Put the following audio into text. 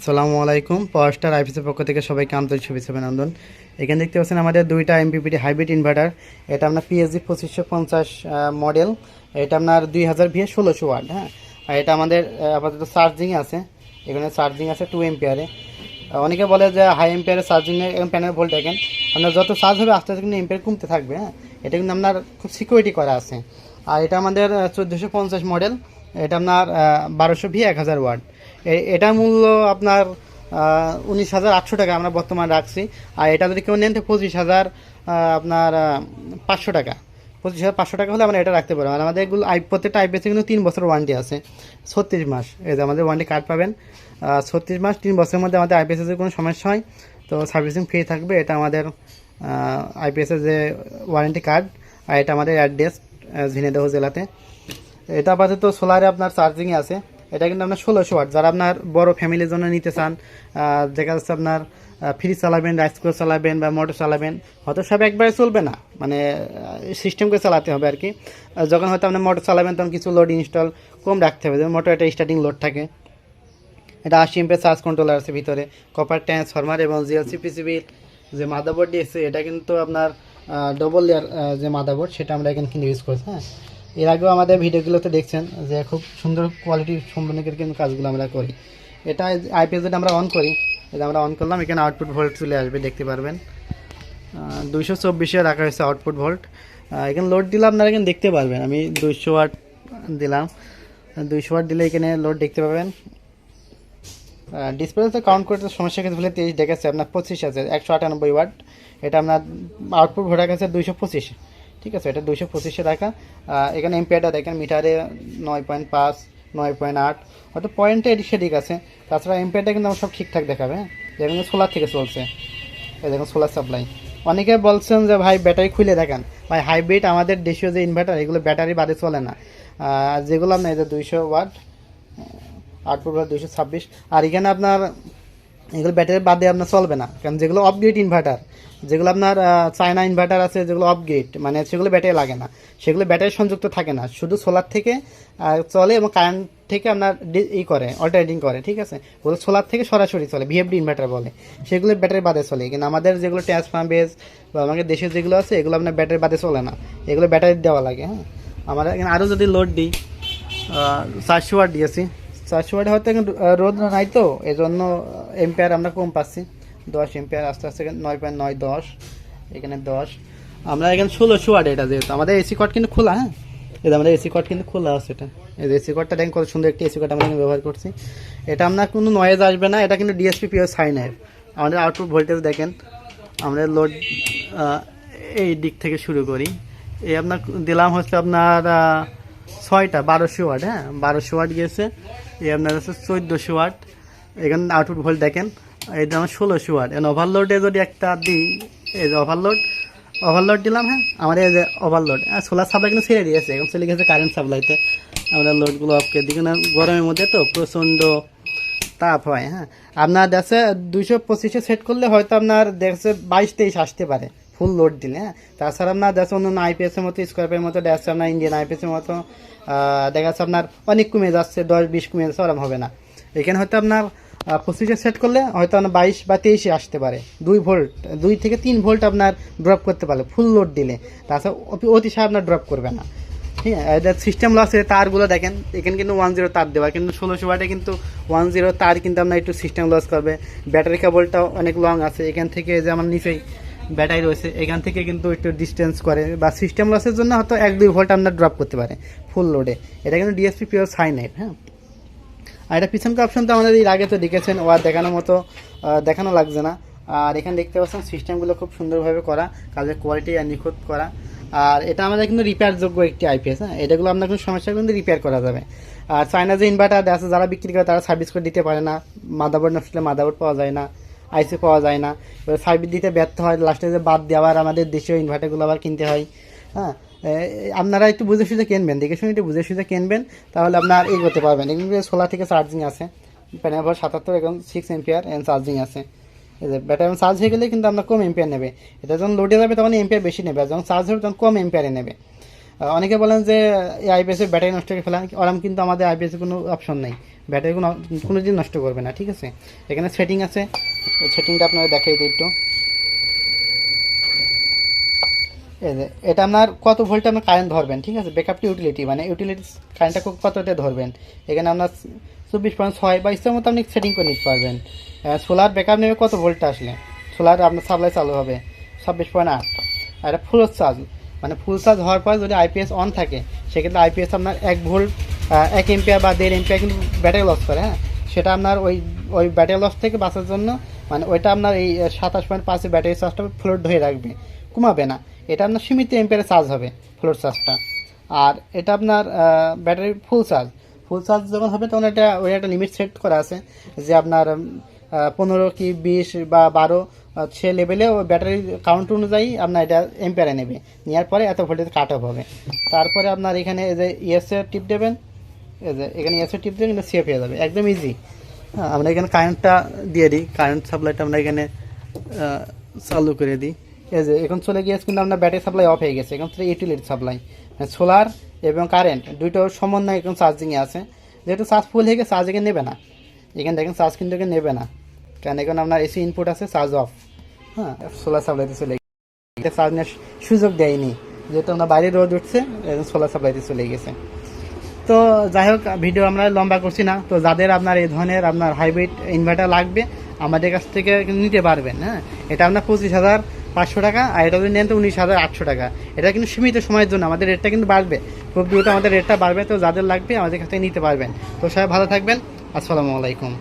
আসসালামু আলাইকুম। পাওয়ার স্টার আইপিসের পক্ষ থেকে সবাইকে আন্তরিক শুভেচ্ছা অভিনন্দন। এখানে দেখতে পাচ্ছেন আমাদের দুইটা এমপিপিটি হাইব্রিড ইনভার্টার এটা আপনার পিএসজি পঁচিশশো পঞ্চাশ মডেল এটা আপনার দুই হাজার ভিএ ষোলোশো ওয়াট হ্যাঁ? আর এটা আমাদের আপাতত চার্জিং আছে। এখানে চার্জিং আছে টু এমপিয়ারে অনেকে বলে যে হাই এমপিয়ারে চার্জিংয়ে এবং প্যানেল ভোল্ট দেখেন। আপনার যত চার্জ হবে আস্তে আস্তে কিন্তু এমপিয়ার কমতে থাকবে হ্যাঁ? এটা কিন্তু আপনার খুব সিকিউরিটি করা আছে। আর এটা আমাদের চোদ্দোশো পঞ্চাশ মডেল এটা আপনার বারোশো ভি এক হাজার ওয়াট এ- এটার মূল্য আপনার উনিশ হাজার আটশো টাকা আমরা বর্তমানে রাখছি। আর এটা যদি কেউ নেন তো পঁচিশ হাজার আপনার পাঁচশো টাকা। পঁচিশ হাজার পাঁচশো টাকা হলে আমরা এটা রাখতে পারব। আর আমাদের এগুলো আই প্রত্যেকটা আই আইপিএসে কিন্তু তিন বছর ওয়ারেন্টি আছে। ছত্রিশ মাস। এই যে আমাদের ওয়ারেন্টি কার্ড পাবেন। ছত্রিশ মাস, তিন বছরের মধ্যে আমাদের আইপিএসের কোনো সমস্যা হয়। তো সার্ভিসিং ফ্রি থাকবে। এটা আমাদের আইপিএসের যে ওয়ারেন্টি কার্ড আর এটা আমাদের অ্যাড্রেস ঝিনেদহ জেলাতে। এটা আপাতত সোলারে আপনার চার্জিংয়ে আছে। এটা কিন্তু আপনার ষোলোশো ওয়াট। যারা আপনার বড় ফ্যামিলির জন্য নিতে চান দেখা যাচ্ছে আপনার ফ্রিজ চালাবেন রাইস কুকার চালাবেন বা মোটর চালাবেন, হয়তো সব একবারে চলবে না। মানে সিস্টেমকে চালাতে হবে আর কি। যখন হয়তো আপনি মোটর চালাবেন, তখন কিছু লোড ইনস্টল কম রাখতে হবে। যেমন মোটর একটা স্টার্টিং লোড থাকে। এটা আশি এমপের চার্জ কন্ট্রোলার আছে ভিতরে। কপার ট্রান্সফরমার এবং জিএলসি পিসিবির যে মাদারবোর্ড দিয়েছে, এটা কিন্তু আপনার ডবল লেয়ার যে মাদাবোর্ড সেটা আমরা এখানে কিন্তু ইউজ করছি হ্যাঁ। এর আগেও আমাদের ভিডিওগুলোতে দেখছেন যে খুব সুন্দর কোয়ালিটির সম্পূর্ণ কিন্তু কাজগুলো আমরা করি। এটা আইপিএস যেটা আমরা অন করি, এটা আমরা অন করলাম, এখানে আউটপুট ভোল্ট চলে আসবে, দেখতে পারবেন। দুইশো চব্বিশে রাখা হয়েছে আউটপুট ভোল্ট এখানে লোড দিলে আপনারা এখানে দেখতে পারবেন। আমি দুইশো ওয়াট দিলাম। দুইশো ওয়াট দিলে এখানে লোড দেখতে পাবেন। ডিসপ্লেতে কাউন্ট করতে সমস্যা ক্ষেত্রে বলে তেইশ দেখাচ্ছে, আপনার পঁচিশ আছে, একশো আটানব্বই ওয়াট। এটা আপনার আউটপুট ভোট আছে দুইশো পঁচিশ। ঠিক আছে এটা দুইশো পঁচিশে আহ, এখানে এমপিআরটা দেখেন মিটারে নয় পয়েন্ট পাঁচ নয় পয়েন্ট আট। হয়তো পয়েন্টটা এদিক সেদিক আছে। তাছাড়া এমপিআরটা কিন্তু আমার সব ঠিকঠাক দেখাবে হ্যাঁ? যেমন সোলার থেকে চলছে। এই দেখুন সোলার সাপ্লাই। অনেকে বলছেন যে ভাই ব্যাটারি খুলে দেখেন। ভাই হাইব্রিড আমাদের দেশীয় যে ইনভার্টার এগুলো ব্যাটারি বাদে চলে না। যেগুলো আপনার এই যে দুইশো ওয়াট আট ফুট দুইশো ছাব্বিশ। আর এখানে আপনার এগুলো ব্যাটারি বাদে আপনার চলবে না। কারণ যেগুলো অফগ্রেড ইনভার্টার যেগুলো আপনার চায়না ইনভার্টার আছে, যেগুলো অফগ্রেড মানে সেগুলো ব্যাটারি লাগে না। সেগুলো ব্যাটারি সংযুক্ত থাকে না। শুধু সোলার থেকে চলে এবং কারেন্ট থেকে আপনার ই করে অল্টারনেটিং করে, ঠিক আছে? ওগুলো সোলার থেকে সরাসরি চলে ভিএফডি ইনভার্টার বলে। সেগুলো ব্যাটারি বাদে চলে। কিন্তু আমাদের যেগুলো ট্রান্সফার্ম বেস বা আমাদের দেশের যেগুলো আছে, এগুলো আপনার ব্যাটারি বাদে চলে না। এগুলো ব্যাটারি দেওয়া লাগে হ্যাঁ? আমরা আরও যদি লোড দিই চারশো ওয়াট দিয়েছি। চারশো ওয়াটে হয়তো রোদ নাই তো এই জন্য এম্পেয়ার আমরা কম পাচ্ছি। দশ এম্পেয়ার আস্তে আস্তে নয় পয়েন্ট নয় দশ, এখানে দশ। আমরা এখানে ষোলোশো ওয়াট এটা যেহেতু। আমাদের এসি কট কিন্তু খোলা হ্যাঁ? এটা আমাদের এসি কট কিন্তু খোলা আছে এটা। এই এসি কটটা দেখেন কত সুন্দর একটি এসি কট আমরা ব্যবহার করছি। এটা আপনার কোনো নয়েজ আসবে না, এটা কিন্তু ডিএসপি পিও সাইনের আমাদের আউটপুট ভোল্টেজ দেখেন আমাদের লোড এই দিক থেকে শুরু করি। এই আপনার, দিলাম হচ্ছে আপনার ছয়টা, বারোশো ওয়াট হ্যাঁ? বারোশো ওয়াট গিয়েছে। এই আপনার হচ্ছে চোদ্দোশো ওয়াট। এখানে আউটপুট ভোল্ট দেখেন, এই আমার ষোলোশো ওয়াট। এন ওভারলোডে যদি একটা দিই, এই যে ওভারলোড ওভারলোড দিলাম হ্যাঁ? আমাদের এই যে ওভারলোড হ্যাঁ সোলার সাপ্লাই কিন্তু ছেড়ে দিয়েছে। এখন চলে গেছে কারেন্ট সাপ্লাইতে আমরা লোডগুলো করে দিই। কারণ গরমের মধ্যে তো প্রচণ্ড তাপ হয় হ্যাঁ? আপনার দেখছে দুইশো পঁচিশে সেট করলে হয়তো আপনার দেখছে বাইশ তেইশ আসতে পারে ফুল লোড দিলে হ্যাঁ? তাছাড়া আপনার দেখছে অন্য আইপিএসের মতো স্কোয়ারপের মতো, দেখছে আপনার ইন্ডিয়ান আইপিএসের মতো দেখা যাচ্ছে আপনার অনেক কমে যাচ্ছে, দশ বিশ কমে যাচ্ছে ওরকম হবে না। এখানে হয়তো আপনার পঁচিশে সেট করলে হয়তো আপনার বাইশ বা তেইশে আসতে পারে। দুই ভোল্ট দুই থেকে তিন ভোল্ট আপনার ড্রপ করতে পারে ফুল লোড দিলে। তাছাড়া অতি- অতিশয় আপনার ড্রপ করবে না। ঠিক আছে? সিস্টেম লস তারগুলো দেখেন, এখানে কিন্তু ওয়ান জিরো তার দেওয়া। কিন্তু ষোলোশো ওয়াটে কিন্তু ওয়ান জিরো তার কিন্তু আপনার একটু সিস্টেম লস করবে। ব্যাটারি কেবলটাও অনেক লং আছে। এখান থেকে যে আমার নিচেই ব্যাটারি রয়েছে, এখান থেকে কিন্তু একটু ডিস্টেন্স করে, বা সিস্টেম লসের জন্য হয়তো এক, দুই ভোল্ট আপনার ড্রপ করতে পারে ফুল লোডে এটা কিন্তু ডিএসপি পিওর সাইনাইট হ্যাঁ? আর এটা পিছনকার অপশন তো আমাদের এর আগে তো দেখেছেন ও আর দেখানোর মতো দেখানো লাগছে না। আর এখানে দেখতে পাচ্ছেন সিস্টেমগুলো খুব সুন্দরভাবে করা, কাজের কোয়ালিটি আর নিখুঁত করা। আর এটা আমাদের কিন্তু রিপেয়ার যোগ্য একটি আইপিএস হ্যাঁ? এটাগুলো আপনার কোনো সমস্যা কিন্তু রিপেয়ার করা যাবে। আর চায়না যে ইনভার্টার আছে, যারা বিক্রি করে তারা সার্ভিস করে দিতে পারে না। মাদাবোর্ড নষ্ট হলে মাদাবোর্ড পাওয়া যায় না। আইসি পাওয়া যায় না। এবার সার্ভিস দিতে ব্যর্থ হয় লাস্টে যে বাদ দিয়ে আবার আমাদের দেশীয় ইনভার্টারগুলো আবার কিনতে হয়। হ্যাঁ? আপনারা একটু বুঝে সুঝে কিনবেন, দেখে শুনে একটু বুঝে সুঝে কিনবেন, তাহলে আপনার এই করতে পারবেন। এগুলো সোলার থেকে চার্জিং আছে প্যানেল ভর সাতাত্তর এখন সিক্স এম্পিয়ার এন্ড চার্জিং আছে। ব্যাটারি চার্জ হয়ে গেলে কিন্তু আপনার কম এম্পিয়ার নেবে। এটা যখন লোডে যাবে তখন এম্পিয়ার বেশি নেবে যখন চার্জ হবে তখন কম এম্পিয়ারে নেবে। অনেকে বলেন যে এই আইপিএসের ব্যাটারি নষ্ট করে ফেলা, ওরম কিন্তু আমাদের আইপিএসের কোনো অপশন নেই। ব্যাটারি কোনো কোনো দিন নষ্ট করবে না, ঠিক আছে? এখানে সেটিং আছে। সেটিংটা আপনারা দেখাই দিই একটু। এটা আপনার কত ভোল্টে আপনার কারেন্ট ধরবেন, ঠিক আছে? ব্যাকআপ টু ইউটিলিটি মানে ইউটিলিটি কারেন্টটা কতটা ধরবেন? এখানে আপনার চব্বিশ পয়েন্ট ছয় বা ইচ্ছা মতো আপনি সেটিং করে নিতে পারবেন। সোলার ব্যাকআপ নেবে কত ভোল্ট আসলে? সোলার আপনার সাপ্লাই চালু হবে ছাব্বিশ পয়েন্ট আট। আর এটা ফুল চার্জ মানে ফুল চার্জ হওয়ার পর যদি আইপিএস অন থাকে, সেক্ষেত্রে আইপিএস আপনার এক ভোল্ট এক এম্পিয়ার বা দেড় এম্পিয়ার কিন্তু ব্যাটারি লস করে হ্যাঁ? সেটা আপনার ওই ওই ব্যাটারি লস থেকে বাঁচার জন্য মানে ওইটা আপনার এই সাতাশ পয়েন্ট পাঁচে ব্যাটারি চার্জটা ফ্লোট ধরে রাখবে, কমাবে না। এটা আপনার সীমিত এম্পিয়ারে চার্জ হবে ফ্লোট চার্জটা আর এটা আপনার battery full charge full charge যখন হবে তখন এটা, ওই একটা লিমিট সেট করা আছে যে আপনার পনেরো কি বিশ বা বারো সে লেভেলে ওই ব্যাটারি কাউন্ট অনুযায়ী আপনার এটা এম্পিয়ারে নেবে। নেওয়ার পরে এত ভোল্টেজ কাট অফ হবে। তারপরে আপনার এখানে যে ইএসএ টিপ দেবেন এখানে এসে টিপ দেবেন কিন্তু সেফ হয়ে যাবে, একদম ইজি হ্যাঁ আমরা এখানে কারেন্টটা দিয়ে দিই কারেন্ট সাপ্লাইটা আমরা এখানে চালু করে দিই। এই যে এখন চলে গিয়েছে কিন্তু আপনার ব্যাটারি সাপ্লাই অফ হয়ে গেছে, এখন ইউটিলিটি সাপ্লাই সোলার এবং কারেন্ট দুটো সমন্বয় এখন চার্জিংয়ে আছে। যেহেতু চার্জ ফুল হয়ে গেছে চার্জ এখানে নেবে না। এখানে দেখেন চার্জ কিন্তু এখানে নেবে না। কারণ এখন আপনার এসি ইনপুট আছে চার্জ অফ হ্যাঁ সোলার সাপ্লাইতে চলে গেছে। চার্জ নেওয়ার সুযোগ দেয়নি। যেহেতু আমরা বাইরে রোদ উঠছে সোলার সাপ্লাইতে চলে গেছে। তো যাই হোক ভিডিও আমরা লম্বা করছি না। তো যাদের আপনার এই ধরনের আপনার হাইব্রিড ইনভার্টার লাগবে, আমাদের কাছ থেকে নিতে পারবেন হ্যাঁ? এটা আপনার পঁচিশ হাজার পাঁচশো টাকা, আর এটা যদি নেন তো উনিশ হাজার আটশো টাকা। এটা কিন্তু সীমিত সময়ের জন্য, আমাদের রেটটা কিন্তু বাড়বে। খুব দ্রুত আমাদের রেটটা বাড়বে, তো যাদের লাগবে আমাদের কাছ থেকে নিতে পারবেন। তো সবাই ভালো থাকবেন। আসসালামু আলাইকুম।